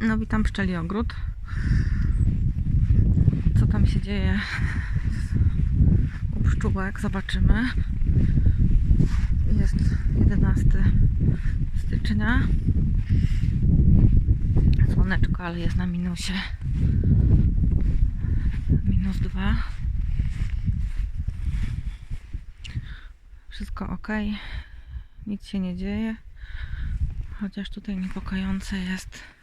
No witam pszczeli ogród. Co tam się dzieje u pszczółek? Zobaczymy. Jest 11 stycznia. Słoneczko, ale jest na minusie. Minus 2. Wszystko ok. Nic się nie dzieje. Chociaż tutaj niepokojące jest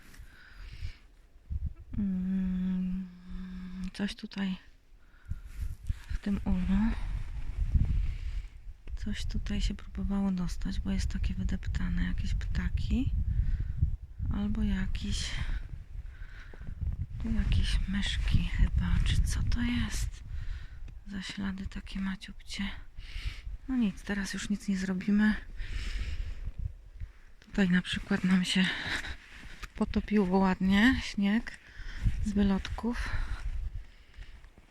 coś tutaj w tym ulu. Coś tutaj się próbowało dostać, bo jest takie wydeptane, jakieś ptaki. Albo jakiś tu jakieś myszki chyba, czy co to jest? Za ślady takie maciubcie. No nic, teraz już nic nie zrobimy. Tutaj na przykład nam się potopiło ładnie śnieg z wylotków.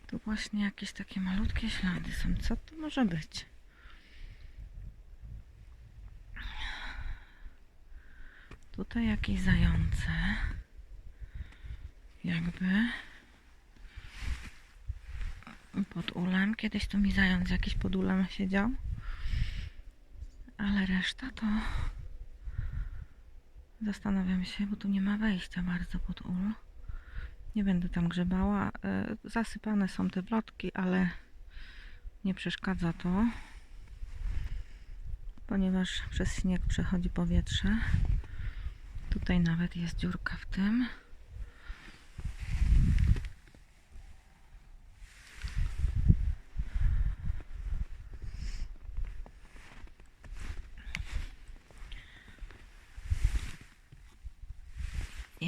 Tu właśnie jakieś takie malutkie ślady są. Co to może być? Tutaj jakieś zające. Jakby. Pod ulem. Kiedyś tu mi zając jakiś pod ulem siedział. Ale reszta to... Zastanawiam się, bo tu nie ma wejścia bardzo pod ul. Nie będę tam grzebała. E, Zasypane są te wlotki, ale nie przeszkadza to, ponieważ przez śnieg przechodzi powietrze. Tutaj nawet jest dziurka w tym.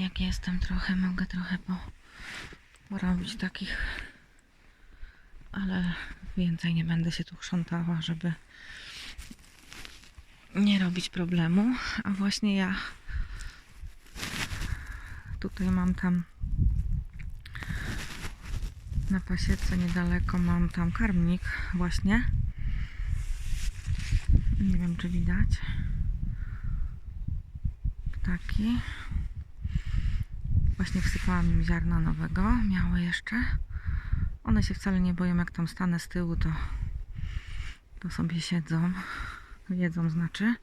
Jak jestem trochę, mogę trochę po, porobić takich, ale więcej nie będę się tu chrzątała, żeby nie robić problemu. A właśnie ja tutaj mam tam na pasiece niedaleko mam tam karmnik właśnie. Nie wiem czy widać. Ptaki. Właśnie wsypałam im ziarna nowego, miały jeszcze. One się wcale nie boją, jak tam stanę z tyłu, to, to sobie siedzą. Jedzą znaczy.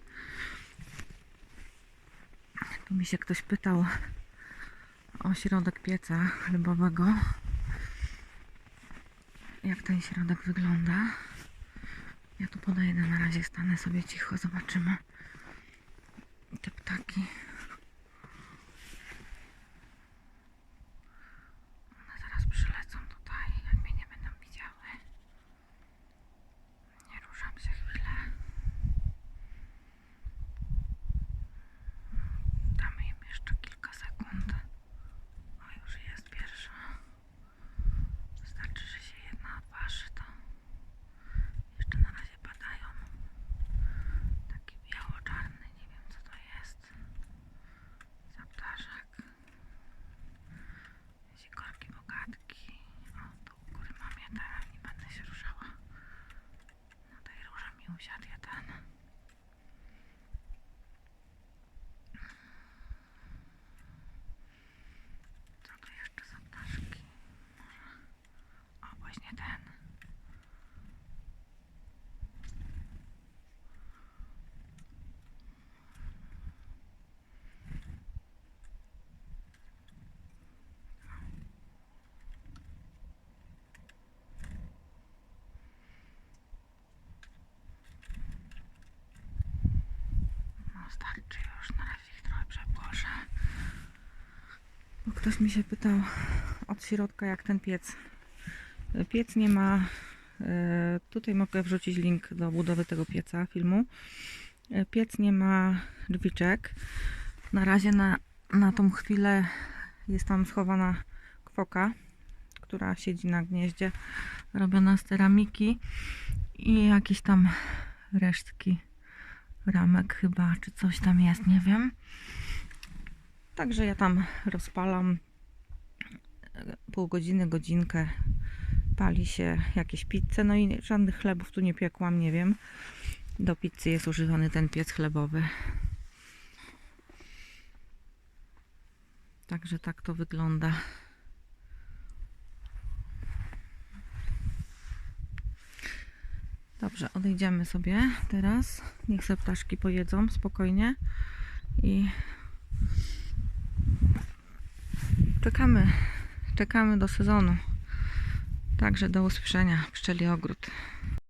Tu mi się ktoś pytał o środek pieca chlebowego. Jak ten środek wygląda. Ja tu podejdę na razie, stanę sobie cicho, zobaczymy te ptaki. One zaraz przylecą tutaj, jak mnie nie będą widziały. Nie ruszam się chwilę. Damy im jeszcze kilka sekund. O, już jest pierwsza. Wystarczy, że się jedna odważy, to jeszcze na razie padają. Taki biało-czarny, nie wiem co to jest. Za ptaszek. Sikorki bogatki. O, tu u góry mam jeden, nie będę się ruszała. Na tej róże mi usiadł jeden. Co to jeszcze za ptaszki? Może... O, właśnie ten. No starczy już, na razie ich trochę przepłoszę. Bo Ktoś mi się pytał od środka jak ten piec. Piec nie ma. e, Tutaj mogę wrzucić link do budowy tego pieca, filmu. E, Piec nie ma drzwiczek. Na razie na, na tą chwilę jest tam schowana kwoka, która siedzi na gnieździe, robiona z ceramiki i jakieś tam resztki ramek chyba, czy coś tam jest, nie wiem. Także ja tam rozpalam e, pół godziny, godzinkę. Pali się jakieś pizze, no i żadnych chlebów tu nie piekłam, nie wiem. Do pizzy jest używany ten piec chlebowy. Także tak to wygląda. Dobrze, odejdziemy sobie teraz. Niech se ptaszki pojedzą spokojnie i czekamy, czekamy do sezonu. Także do usłyszenia, pszczeli ogród.